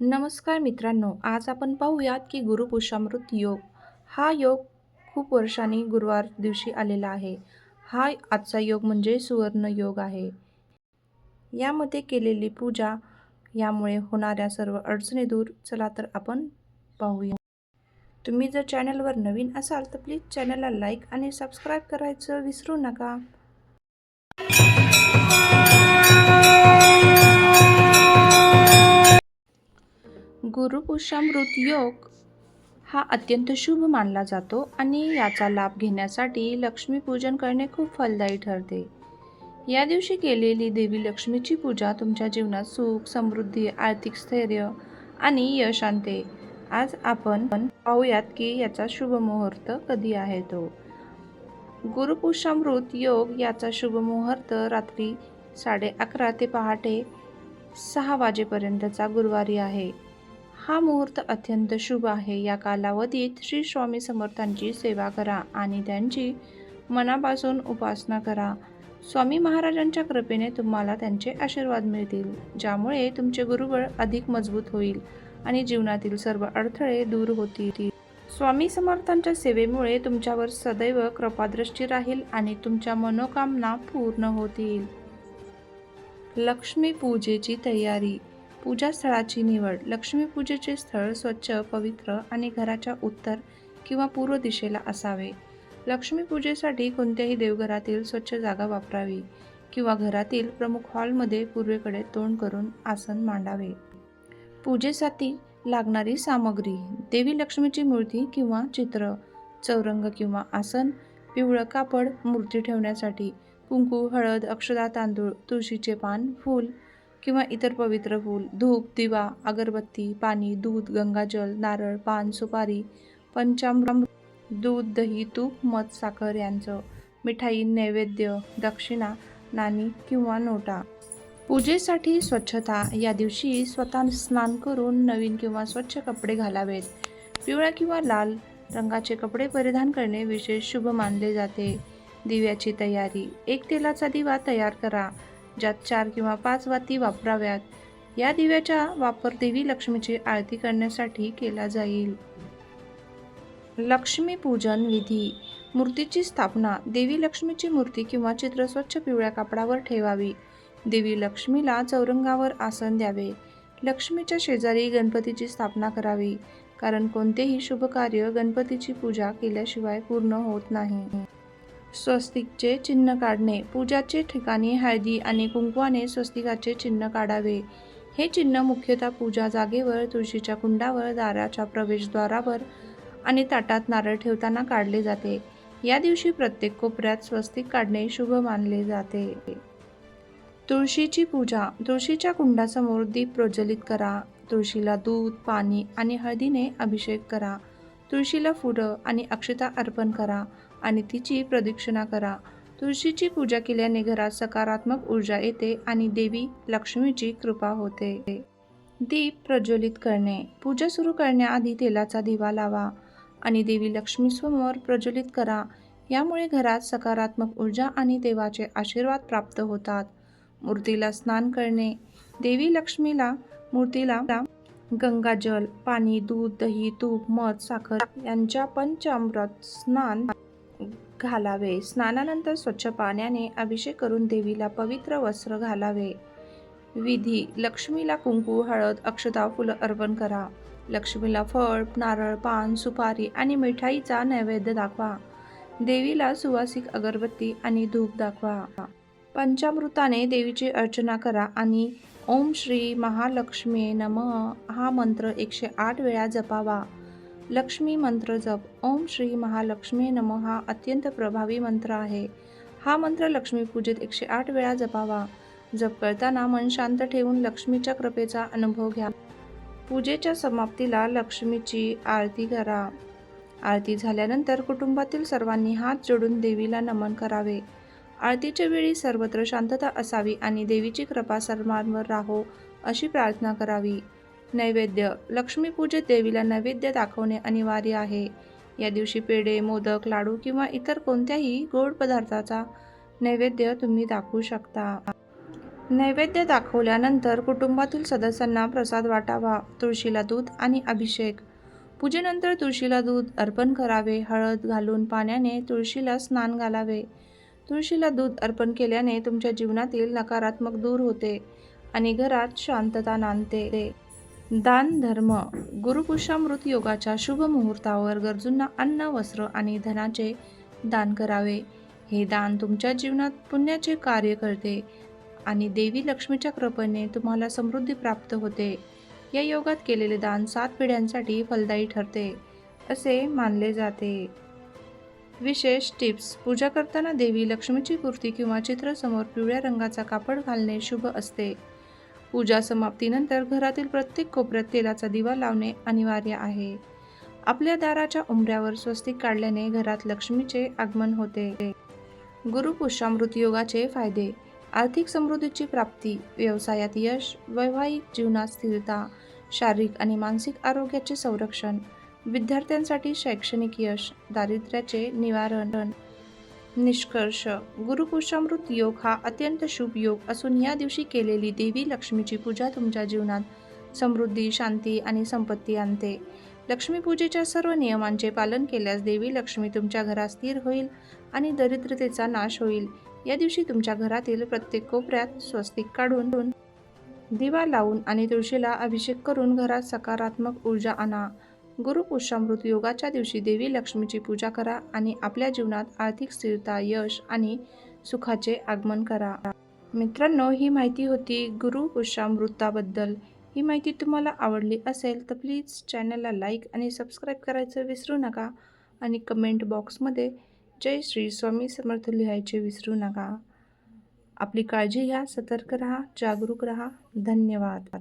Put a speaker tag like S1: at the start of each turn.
S1: नमस्कार मित्रांनो आज आपण पाहूयात की गुरुपुषामृत योग. हा योग खूप वर्षांनी गुरुवार दिवशी आलेला आहे. हा आजचा योग म्हणजे सुवर्ण योग आहे. यामध्ये केलेली पूजा यामुळे होणाऱ्या सर्व अडचणी दूर. चला तर आपण पाहूया. तुम्ही जर चॅनलवर नवीन असाल तर प्लीज चॅनलला लाईक आणि सबस्क्राईब करायचं विसरू नका. गुरुपुरुषामृत योग हा अत्यंत शुभ मानला जातो आणि याचा लाभ घेण्यासाठी लक्ष्मीपूजन करणे खूप फलदायी ठरते. या दिवशी केलेली देवी लक्ष्मीची पूजा तुमच्या जीवनात सुख समृद्धी आर्थिक स्थैर्य आणि यश आणते. आज आपण पाहूयात की याचा शुभ मुहूर्त कधी आहे तो? गुरुपुषामृत योग याचा शुभ मुहूर्त रात्री साडे अकरा ते पहाटे सहा वाजेपर्यंतचा गुरुवारी आहे. हा मुहूर्त अत्यंत शुभ आहे. या कालावधीत श्री स्वामी समर्थांची सेवा करा आणि त्यांची मनापासून उपासना करा. स्वामी महाराजांच्या कृपेने तुम्हाला त्यांचे आशीर्वाद मिळतील ज्यामुळे तुमचे गुरुबळ अधिक मजबूत होईल आणि जीवनातील सर्व अडथळे दूर होतील. स्वामी समर्थांच्या सेवेमुळे तुमच्यावर सदैव कृपादृष्टी राहील आणि तुमच्या मनोकामना पूर्ण होतील. लक्ष्मी पूजेची तयारी पूजास्थळाची निवड लक्ष्मीपूजेचे स्थळ स्वच्छ पवित्र आणि घराच्या उत्तर किंवा पूर्व दिशेला असावे. लक्ष्मीपूजेसाठी कोणत्याही देवघरातील स्वच्छ जागा वापरावी किंवा घरातील प्रमुख हॉलमध्ये पूर्वेकडे तोंड करून आसन मांडावे. पूजेसाठी लागणारी सामग्री देवी लक्ष्मीची मूर्ती किंवा चित्र चौरंग किंवा आसन पिवळं कापड मूर्ती ठेवण्यासाठी कुंकू हळद अक्षदा तांदूळ तुळशीचे पान फूल किंवा इतर पवित्र फूल धूप दिवा अगरबत्ती पाणी दूध गंगाजल नारळ पान सुपारी पंचामृत दूध दही तूप मध साखर यांचं मिठाई नैवेद्य दक्षिणा नाणी किंवा नोटा. पूजेसाठी स्वच्छता. या दिवशी स्वतः स्नान करून नवीन किंवा स्वच्छ कपडे घालावेत. पिवळ्या किंवा लाल रंगाचे कपडे परिधान करणे विशेष शुभ मानले जाते. दिव्याची तयारी. एक तेलाचा दिवा तयार करा. ज्यात चार किंवा पाच वाती वापराव्यात. या दिव्याचा वापर देवी लक्ष्मीची आरती करण्यासाठी केला जाईल. लक्ष्मी पूजन विधी. मूर्तीची स्थापना. देवी लक्ष्मीची मूर्ती किंवा चित्र स्वच्छ पिवळ्या कापडावर ठेवावी. देवी लक्ष्मीला चौरंगावर आसन द्यावे. लक्ष्मीच्या शेजारी गणपतीची स्थापना करावी. कारण कोणतेही शुभ कार्य गणपतीची पूजा केल्याशिवाय पूर्ण होत नाही. स्वस्तिकचे चिन्ह काढणे पूजाचे ठिकाणी हळदी आणि कुंकवाने स्वस्तिकाचे चिन्ह काढावे. हे चिन्ह मुख्यतः पूजा जागेवर तुळशीच्या कुंडावर दाराच्या प्रवेशद्वारावर आणि ताटात नारळ ठेवताना काढले जाते. या दिवशी प्रत्येक कोपऱ्यात स्वस्तिक काढणे शुभ मानले जाते. तुळशीची पूजा तुळशीच्या कुंडासमोर दीप प्रज्वलित करा. तुळशीला दूध पाणी आणि हळदीने अभिषेक करा. तुळशीला फुलं आणि अक्षता अर्पण करा. आणि तिची प्रदक्षिणा करा. तुळशीची पूजा केल्याने घरात सकारात्मक ऊर्जा येते आणि देवी लक्ष्मीची कृपा होते. दीप प्रज्वलित करणे. पूजा सुरू करण्याआधी तेलाचा दिवा लावा आणि देवी लक्ष्मीसमोर प्रज्वलित करा. यामुळे घरात सकारात्मक ऊर्जा आणि देवाचे आशीर्वाद प्राप्त होतात. मूर्तीला स्नान करणे. देवी लक्ष्मीला मूर्तीला गंगाजल पाणी दूध दही तूप मध साखर यांच्या पंचामृत स्नान घालावे. स्नानानंतर स्वच्छ पाण्याने अभिषेक करून देवीला पवित्र वस्त्र घालावे. विधी. लक्ष्मीला कुंकू हळद अक्षता फुलं अर्पण करा. लक्ष्मीला फळ नारळ पान सुपारी आणि मिठाईचा नैवेद्य दाखवा. देवीला सुवासिक अगरबत्ती आणि धूप दाखवा. पंचामृताने देवीची अर्चना करा आणि ओम श्री महालक्ष्मी नम हा मंत्र एकशे आठ वेळा जपावा. लक्ष्मी मंत्र जप. ओम श्री महालक्ष्मी नम हा अत्यंत प्रभावी मंत्र आहे. हा मंत्र लक्ष्मी पूजेत एकशे आठ वेळा जपावा. जप करताना मन शांत ठेवून लक्ष्मीच्या कृपेचा अनुभव घ्या. पूजेच्या समाप्तीला लक्ष्मीची आरती करा. आरती झाल्यानंतर कुटुंबातील सर्वांनी हात जोडून देवीला नमन करावे. आरतीच्या वेळी सर्वत्र शांतता असावी आणि देवीची कृपा सर्वांवर राहो अशी प्रार्थना करावी. नैवेद्य. लक्ष्मीपूजेत देवीला नैवेद्य दाखवणे अनिवार्य आहे. या दिवशी पेढे मोदक लाडू किंवा इतर कोणत्याही गोड पदार्थाचा नैवेद्य तुम्ही दाखवू शकता. नैवेद्य दाखवल्यानंतर कुटुंबातील सदस्यांना प्रसाद वाटावा तुळशीला दूध आणि अभिषेक. पूजेनंतर तुळशीला दूध अर्पण करावे हळद घालून पाण्याने तुळशीला स्नान घालावे. तुळशीला दूध अर्पण केल्याने तुमच्या जीवनातील नकारात्मक दूर होते आणि घरात शांतता नांदते. दान धर्म गुरुपुषामृत योगाच्या शुभ मुहूर्तावर गरजूंना अन्न वस्त्र आणि धनाचे दान करावे. हे दान तुमच्या जीवनात पुण्याचे कार्य करते आणि देवी लक्ष्मीच्या कृपेने तुम्हाला समृद्धी प्राप्त होते. या योगात केलेले दान सात पिढ्यांसाठी फलदायी ठरते असे मानले जाते. विशेष टिप्स. पूजा करताना देवी लक्ष्मीची कुर्ती किंवा चित्र समोर पिवळ्या रंगाचा कापड घालणे शुभ असते. पूजा समाप्तीनंतर घरातील प्रत्येक कोपऱ्यात तेलाचा दिवा लावणे अनिवार्य आहे. आपल्या दाराच्या उंबऱ्यावर स्वस्तिक काढल्याने घरात लक्ष्मीचे आगमन होते. गुरुपुषामृत योगाचे फायदे. आर्थिक समृद्धीची प्राप्ती व्यवसायात यश वैवाहिक जीवनात स्थिरता शारीरिक आणि मानसिक आरोग्याचे संरक्षण विद्यार्थ्यांसाठी शैक्षणिक यश दारिद्र्याचे निवारण. निष्कर्ष. गुरुपुषामृत योग हा अत्यंत शुभ योग असून या दिवशी केलेली देवी लक्ष्मीची पूजा तुमच्या जीवनात समृद्धी शांती आणि संपत्ती आणते. लक्ष्मीपूजेच्या सर्व नियमांचे पालन केल्यास देवी लक्ष्मी तुमच्या घरात स्थिर होईल आणि दरिद्रतेचा नाश होईल. या दिवशी तुमच्या घरातील प्रत्येक कोपऱ्यात स्वस्तिक काढून दिवा लावून आणि तुळशीला अभिषेक करून घरात सकारात्मक ऊर्जा आणा. गुरुपुषामृत योगाच्या दिवशी देवी लक्ष्मीची पूजा करा आणि आपल्या जीवनात आर्थिक स्थिरता यश आणि सुखाचे आगमन करा. मित्रांनो ही माहिती होती गुरुपुषामृताबद्दल ही माहिती तुम्हाला आवडली असेल तर प्लीज चॅनलला लाईक आणि सबस्क्राईब करायचं विसरू नका आणि कमेंट बॉक्समध्ये जय श्री स्वामी समर्थ लिहायचे विसरू नका. आपली काळजी घ्या सतर्क राहा जागरूक राहा. धन्यवाद.